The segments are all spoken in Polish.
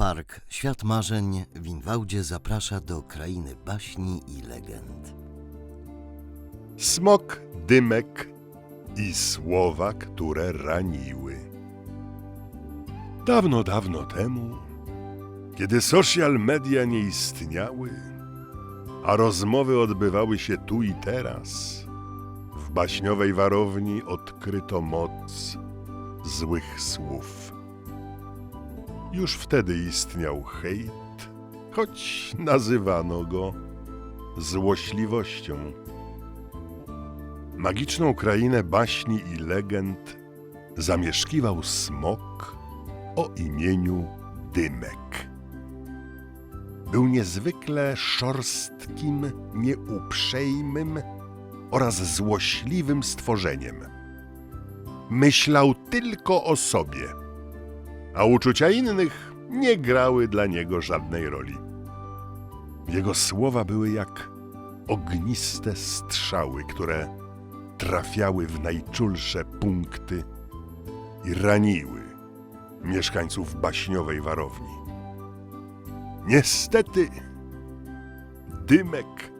Park Świat Marzeń w Inwałdzie zaprasza do krainy baśni i legend. Smok, dymek i słowa, które raniły. Dawno, dawno temu, kiedy social media nie istniały, a rozmowy odbywały się tu i teraz, w baśniowej warowni odkryto moc złych słów. Już wtedy istniał hejt, choć nazywano go złośliwością. Magiczną krainę baśni i legend zamieszkiwał smok o imieniu Dymek. Był niezwykle szorstkim, nieuprzejmym oraz złośliwym stworzeniem. Myślał tylko o sobie, a uczucia innych nie grały dla niego żadnej roli. Jego słowa były jak ogniste strzały, które trafiały w najczulsze punkty i raniły mieszkańców baśniowej warowni. Niestety, Dymek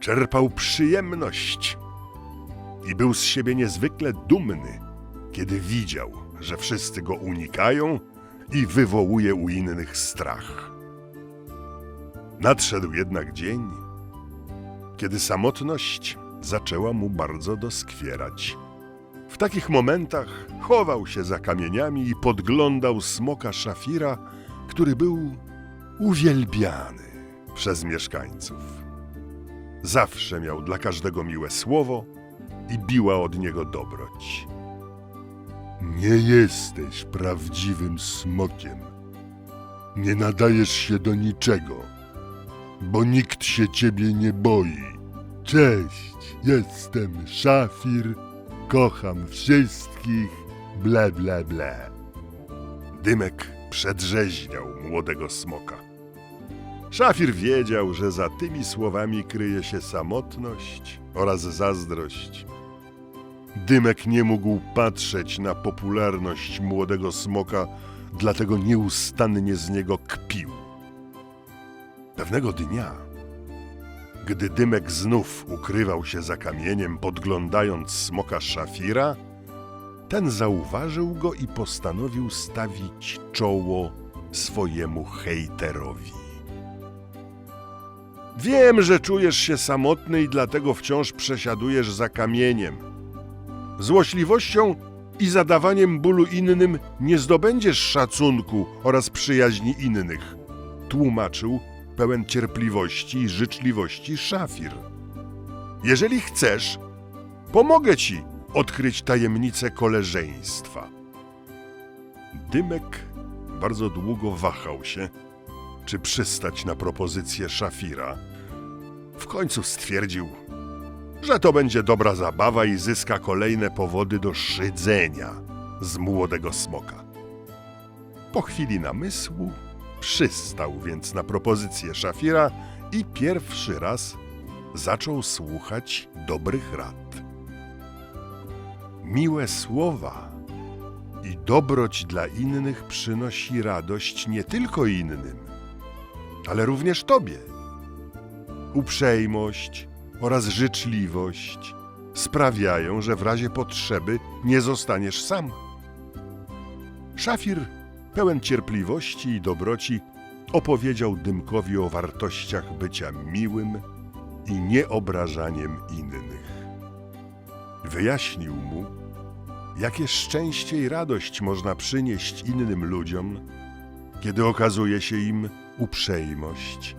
czerpał przyjemność i był z siebie niezwykle dumny, kiedy widział, że wszyscy go unikają i wywołuje u innych strach. Nadszedł jednak dzień, kiedy samotność zaczęła mu bardzo doskwierać. W takich momentach chował się za kamieniami i podglądał smoka szafira, który był uwielbiany przez mieszkańców. Zawsze miał dla każdego miłe słowo i biła od niego dobroć. Nie jesteś prawdziwym smokiem. Nie nadajesz się do niczego, bo nikt się ciebie nie boi. Cześć, jestem Szafir, kocham wszystkich, ble, ble, ble. Dymek przedrzeźniał młodego smoka. Szafir wiedział, że za tymi słowami kryje się samotność oraz zazdrość. Dymek nie mógł patrzeć na popularność młodego smoka, dlatego nieustannie z niego kpił. Pewnego dnia gdy Dymek znów ukrywał się za kamieniem, podglądając smoka szafira, ten zauważył go i postanowił stawić czoło swojemu hejterowi. Wiem, że czujesz się samotny i dlatego wciąż przesiadujesz za kamieniem. Złośliwością i zadawaniem bólu innym nie zdobędziesz szacunku oraz przyjaźni innych, tłumaczył pełen cierpliwości i życzliwości szafir. Jeżeli chcesz, pomogę ci odkryć tajemnicę koleżeństwa. Dymek bardzo długo wahał się, czy przystać na propozycję szafira. W końcu stwierdził, że to będzie dobra zabawa i zyska kolejne powody do szydzenia z młodego smoka. Po chwili namysłu Przystał więc na propozycję szafira i pierwszy raz zaczął słuchać dobrych rad. Miłe słowa i dobroć dla innych przynosi radość nie tylko innym, ale również tobie. Uprzejmość oraz życzliwość sprawiają, że w razie potrzeby nie zostaniesz sam. Szafir pełen cierpliwości i dobroci, opowiedział Dymkowi o wartościach bycia miłym i nieobrażaniem innych. Wyjaśnił mu, jakie szczęście i radość można przynieść innym ludziom, kiedy okazuje się im uprzejmość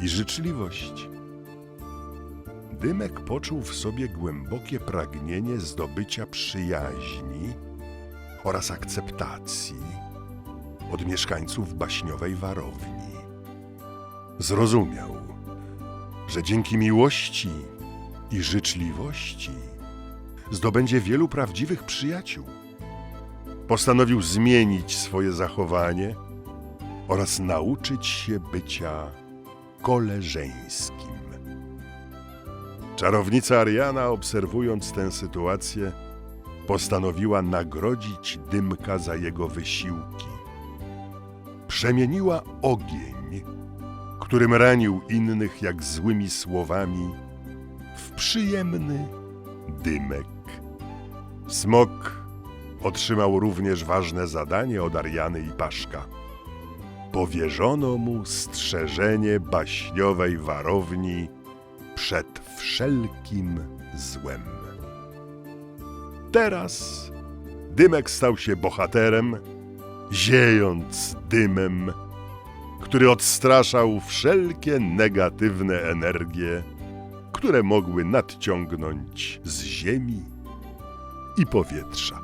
i życzliwość. Dymek poczuł w sobie głębokie pragnienie zdobycia przyjaźni oraz akceptacji od mieszkańców baśniowej warowni. Zrozumiał, że dzięki miłości i życzliwości zdobędzie wielu prawdziwych przyjaciół. Postanowił zmienić swoje zachowanie oraz nauczyć się bycia koleżeńskim. Czarownica Ariana, obserwując tę sytuację, postanowiła nagrodzić Dymka za jego wysiłki przemieniła ogień, którym ranił innych jak złymi słowami, w przyjemny dymek. Smok otrzymał również ważne zadanie od Ariany i Paszka. Powierzono mu strzeżenie baśniowej warowni przed wszelkim złem. Teraz Dymek stał się bohaterem, ziejąc dymem, który odstraszał wszelkie negatywne energie, które mogły nadciągnąć z ziemi i powietrza.